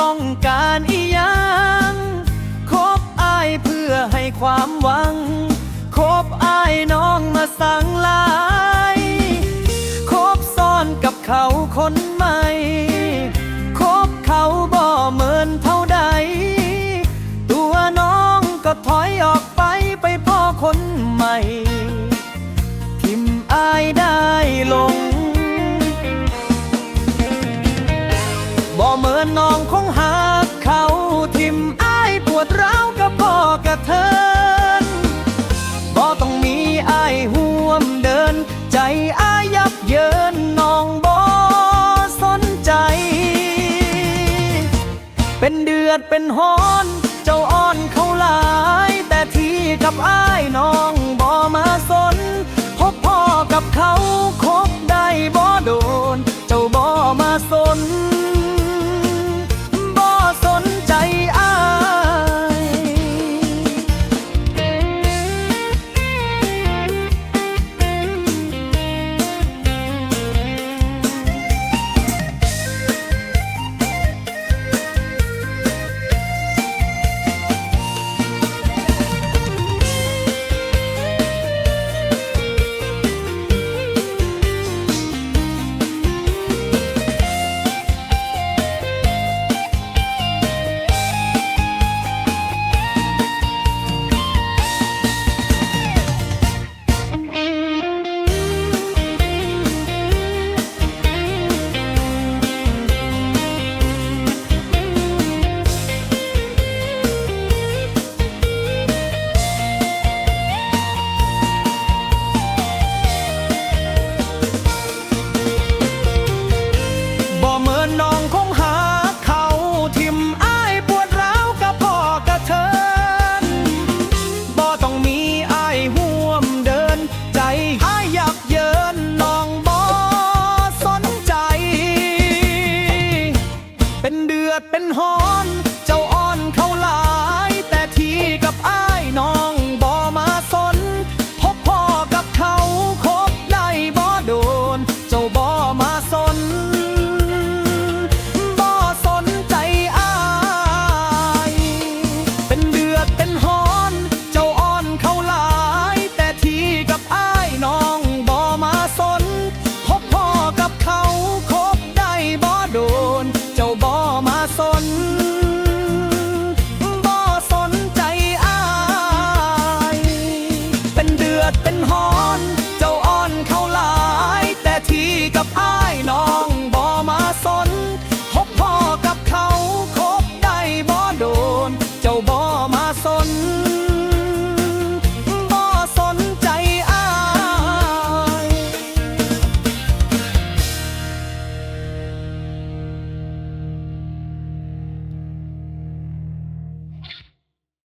ต้องการอีหยังคบอายเพื่อให้ความหวัง คบอายน้องมาสั่งลาย คบซ่อนกับเขาคน อน้องคงหาเขาทิมอ้ายปวดร้าวกับพ่อกระเทินบ่ต้องมีอ้ายห่วมเดิน ใจอ้ายยับเยินน้องบ่สนใจ เป็นเดือดเป็นฮ้อนเจ้าอ้อนเขาหลาย แต่ที่กับอ้ายน้องบ่มาสน พบพ่อกับเขาคบได้บ่โดน เจ้าบ่มาสน ดเป็นหอ